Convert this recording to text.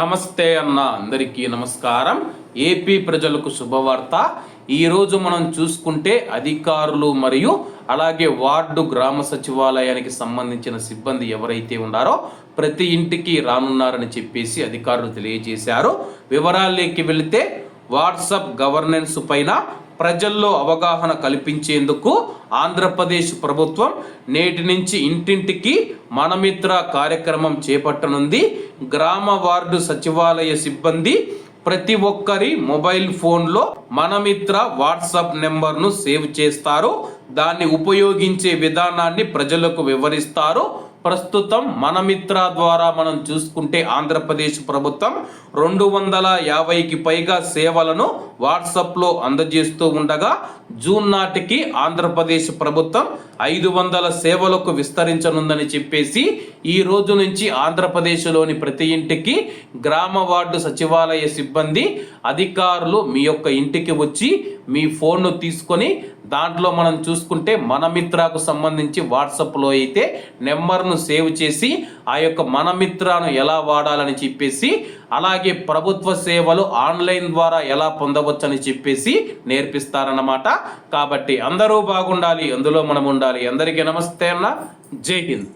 నమస్తే అన్న అందరికీ నమస్కారం. ఏపీ ప్రజలకు శుభవార్త. ఈరోజు మనం చూసుకుంటే అధికారులు మరియు అలాగే వార్డు గ్రామ సచివాలయానికి సంబంధించిన సిబ్బంది ఎవరైతే ఉన్నారో ప్రతి ఇంటికి రానున్నారని చెప్పేసి అధికారులు తెలియజేశారు. వివరాల్లోకి వెళితే వాట్సాప్ గవర్నెన్స్ పైన ప్రజల్లో అవగాహన కల్పించేందుకు ఆంధ్రప్రదేశ్ ప్రభుత్వం నేటి నుంచి ఇంటింటికి మనమిత్ర కార్యక్రమం చేపట్టనుంది. గ్రామ వార్డు సచివాలయ సిబ్బంది ప్రతి ఒక్కరి మొబైల్ ఫోన్లో మనమిత్ర వాట్సాప్ నెంబర్ను సేవ్ చేస్తారు. దాన్ని ఉపయోగించే విధానాన్ని ప్రజలకు వివరిస్తారు. ప్రస్తుతం మనమిత్ర ద్వారా మనం చూసుకుంటే ఆంధ్రప్రదేశ్ ప్రభుత్వం రెండు వందల యాభైకి పైగా సేవలను వాట్సాప్లో అందజేస్తూ ఉండగా జూన్ నాటికి ఆంధ్రప్రదేశ్ ప్రభుత్వం ఐదు వందల సేవలకు విస్తరించనుందని చెప్పేసి ఈ రోజు నుంచి ఆంధ్రప్రదేశ్లోని ప్రతి ఇంటికి గ్రామ వార్డు సచివాలయ సిబ్బంది అధికారులు మీ యొక్క ఇంటికి వచ్చి మీ ఫోన్ను తీసుకొని దాంట్లో మనం చూసుకుంటే మన మిత్రాకు సంబంధించి వాట్సాప్లో అయితే నెంబర్ను సేవ్ చేసి ఆ యొక్క మన మిత్రాను ఎలా వాడాలని చెప్పేసి అలాగే ప్రభుత్వ సేవలు ఆన్లైన్ ద్వారా ఎలా పొందవచ్చు అని చెప్పేసి నేర్పిస్తారన్నమాట. కాబట్టి అందరూ బాగుండాలి అందులో మనం ఉండాలి అందరికీ నమస్తే అన్న. జై హింద్.